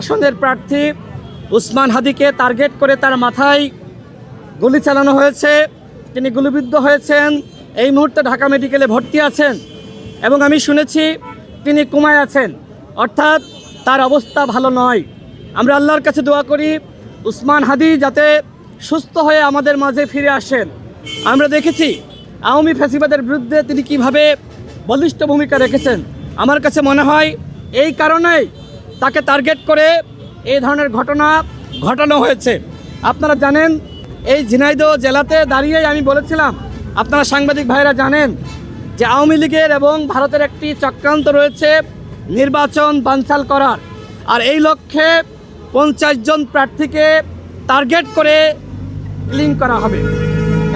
আসনের প্রার্থী উসমান হাদিকে টার্গেট করে তার মাথায় গুলি চালানো হয়েছে। তিনি গুলিবিদ্ধ হয়েছেন। এই মুহূর্তে ঢাকা মেডিকেলে ভর্তি আছেন এবং আমি শুনেছি তিনি কুমায় আছেন। অর্থাৎ তার অবস্থা ভালো নয়। আমরা আল্লাহর কাছে দোয়া করি, উসমান হাদি যাতে সুস্থ হয়ে আমাদের মাঝে ফিরে আসেন। আমরা দেখেছি আওয়ামী ফ্যাসিবাদের বিরুদ্ধে তিনি কীভাবে বলিষ্ঠ ভূমিকা রেখেছেন। আমার কাছে মনে হয় এই কারণেই তাকে টার্গেট করে এই ধরনের ঘটনা ঘটানো হয়েছে। আপনারা জানেন, এই ঝিনাইদহ জেলাতে দাঁড়িয়ে আমি বলেছিলাম, আপনারা সাংবাদিক ভাইরা জানেন যে আওয়ামী লীগের এবং ভারতের একটি চক্রান্ত রয়েছে নির্বাচন বানচাল করার। আর এই লক্ষ্যে পঞ্চাশ জন প্রার্থীকে টার্গেট করে লিঙ্ক করা হবে।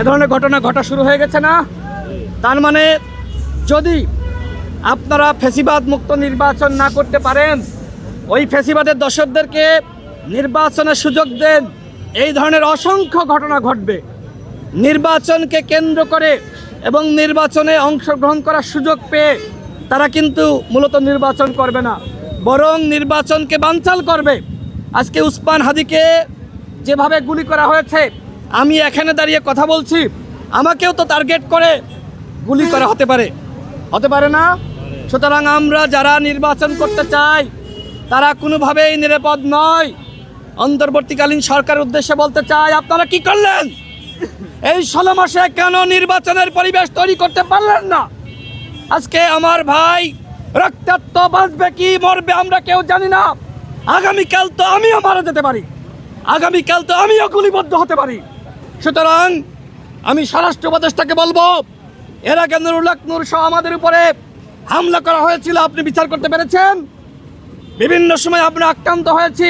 এ ধরনের ঘটনা ঘটা শুরু হয়ে গেছে না? তার মানে যদি আপনারা ফেসিবাদ মুক্ত নির্বাচন না করতে পারেন ওই ফেসিবাদের দর্শকদেরকে নির্বাচনের সুযোগ দেন। এই ধরনের অসংখ্য ঘটনা ঘটবে। নির্বাচনকে কেন্দ্র করে এবং নির্বাচনে অংশগ্রহণ করার সুযোগ পেয়ে তারা কিন্তু মূলত নির্বাচন করবে না, বরং নির্বাচনকে বানচাল করবে। আজকে উসমান হাদিকে যেভাবে গুলি করা হয়েছে, আমি এখানে দাঁড়িয়ে কথা বলছি, আমাকেও তো টার্গেট করে গুলি করা হতে পারে। হতে পারে না? সুতরাং আমরা যারা নির্বাচন করতে চাই তারা কোনোভাবেই নিরাপদ নয়। অন্তর্বর্তীকালীন সরকারের উদ্দেশ্যে বলতে চাই, আপনারা কি করলেন? এই ষোলো মাসে কেন নির্বাচনের পরিবেশ তৈরি করতে পারলেন না? আজকে আমার ভাই রক্তাক্ত বাঁচবে কি মরবে আমরা কেউ জানি না। আগামীকাল তো আমিও মারা যেতে পারি। আগামীকাল তো আমিও গুলিবদ্ধ হতে পারি। সুতরাং আমি স্বরাষ্ট্র উপদেষ্টাকে বলব, এর আগে নুরুল সহ আমাদের উপরে হামলা করা হয়েছিল, আপনি বিচার করতে পেরেছেন? বিভিন্ন সময় আমরা আক্রান্ত হয়েছি।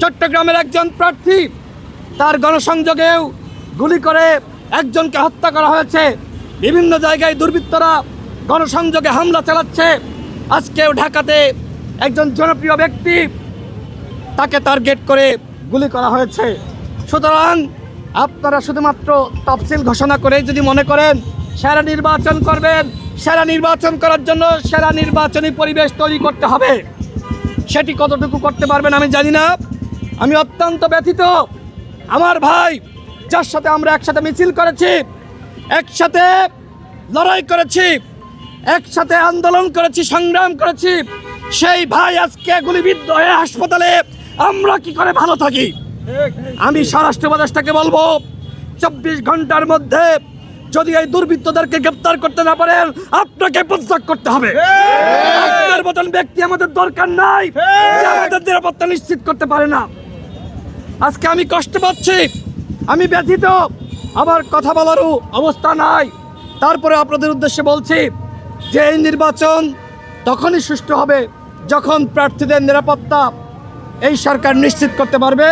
চট্টগ্রামের একজন প্রার্থী, তার গণসংযোগেও গুলি করে একজনকে হত্যা করা হয়েছে। বিভিন্ন জায়গায় দুর্বৃত্তরা গণসংযোগে হামলা চালাচ্ছে। আজকেও ঢাকাতে একজন জনপ্রিয় ব্যক্তি, তাকে টার্গেট করে গুলি করা হয়েছে। সুতরাং আপনারা শুধুমাত্র তফসিল ঘোষণা করে যদি মনে করেন, সেরা নির্বাচন করবেন। সেরা নির্বাচন করার জন্য সেরা নির্বাচনী পরিবেশ তৈরি করতে হবে। সেটি কতটুকু করতে পারবেন আমি জানি না। আমি অত্যন্ত ব্যথিত। আমার ভাই, যার সাথে আমরা একসাথে মিছিল করেছি, একসাথে লড়াই করেছি, একসাথে আন্দোলন করেছি, সংগ্রাম করেছি, সেই ভাই আজকে গুলিবিদ্ধ হয়ে হাসপাতালে, আমরা কি করে ভালো থাকি? আমি স্বরাষ্ট্র উপদেষ্টাকে বলব, চব্বিশ ঘণ্টার মধ্যে যদি এই দুর্বৃত্তদেরকে গ্রেপ্তার করতে না পারেন আপনাকে পদত্যাগ করতে হবে। আপনার মতন ব্যক্তি আমাদের দরকার নাই। যে আমাদের নিরাপত্তা নিশ্চিত করতে পারে না। আজকে আমি কষ্ট পাচ্ছি। আমি ব্যথিত। আমার কথা বলারও অবস্থা নাই। তারপরে আপনাদের উদ্দেশ্যে বলছি যে এই নির্বাচন তখনই সুষ্ঠু হবে যখন প্রার্থীদের নিরাপত্তা এই সরকার নিশ্চিত করতে পারবে।